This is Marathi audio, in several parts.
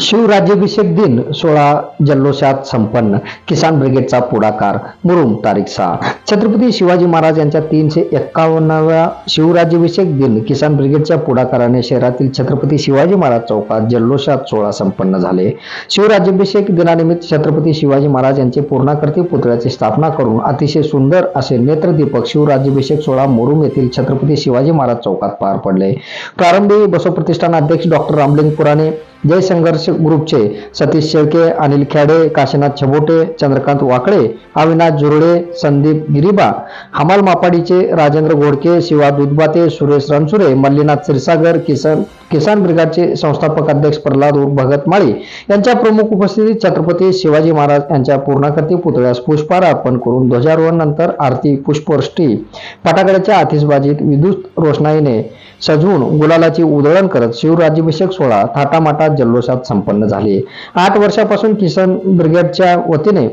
शिवराज्याभिषेक दिन सोळा जल्लोषात संपन्न. किसान ब्रिगेडचा पुढाकार मुरुम तारीख सहा. छत्रपती शिवाजी महाराज यांच्या तीनशे एक्कावन्नाव्या शिवराज्याभिषेक दिन किसान ब्रिगेडच्या पुढाकाराने शहरातील छत्रपती शिवाजी महाराज चौकात जल्लोषात सोहळा संपन्न झाले. शिवराज्याभिषेक दिनानिमित्त छत्रपती शिवाजी महाराज यांचे पूर्णाकृती पुतळ्याची स्थापना करून अतिशय सुंदर असे नेत्रदीपक शिवराज्याभिषेक सोहळा मुरुम येथील छत्रपती शिवाजी महाराज चौकात पार पडले. प्रारंभी बसप्रतिष्ठान अध्यक्ष डॉक्टर रामलिंग पुराणे जय संघर्ष ग्रुपचे सतीश शेळके अनिल खेडे काशीनाथ छबोटे चंद्रकांत वाकळे अविनाश जुरळे संदीप गिरिबा हमाल मापाडीचे राजेंद्र घोडके शिवा दुधबाते सुरेश रणसुरे मल्लीनाथ क्षीरसागर किसन किसान ब्रिगेडचे संस्थापक अध्यक्ष प्रल्हाद भगत माळी यांच्या प्रमुख उपस्थितीत छत्रपती शिवाजी महाराज यांच्या पूर्णाकृती पुतळ्यास पुष्पहार अर्पण करून ध्वजारोहण नंतर आरती पुष्पवृष्टी फटाकड्याच्या आतिषबाजीत विद्युत रोषणाईने सजवून गुलालाची उधळण करत शिवराज्याभिषेक सोहळा थाटामाटात जल्लोषात संपन्न झाले. आठ वर्षापासून किसन ब्रिगेडच्या वतीने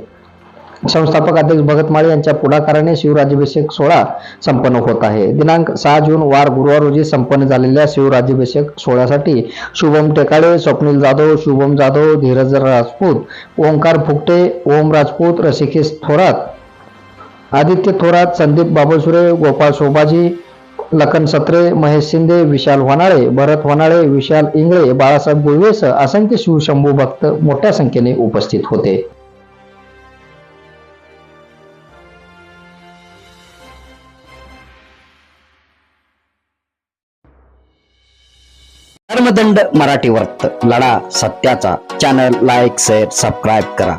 संस्थापक अध्यक्ष भगत माळे यांच्या पुढाकाराने शिवराज्याभिषेक सोहळा संपन्न होत आहे. दिनांक सहा जून वार गुरुवार रोजी संपन्न झालेल्या शिवराज्याभिषेक सोहळ्यासाठी शुभम टेकाळे स्वप्नील जाधव शुभम जाधव धीरज राजपूत ओंकार फुकटे ओम राजपूत रसिकेश थोरात आदित्य थोरात संदीप बाबुसुरे गोपाळ शोभाजी लखन सत्रे महेश शिंदे विशाल होनाळे भरत होनाळे विशाल इंगळे बाळासाहेब गुळवेसह असंख्य शिवशंभू भक्त मोठ्या संख्येने उपस्थित होते. धर्मदंड मराठी वर्त लढा सत्याचा. चॅनल लाईक शेअर सबस्क्राईब करा.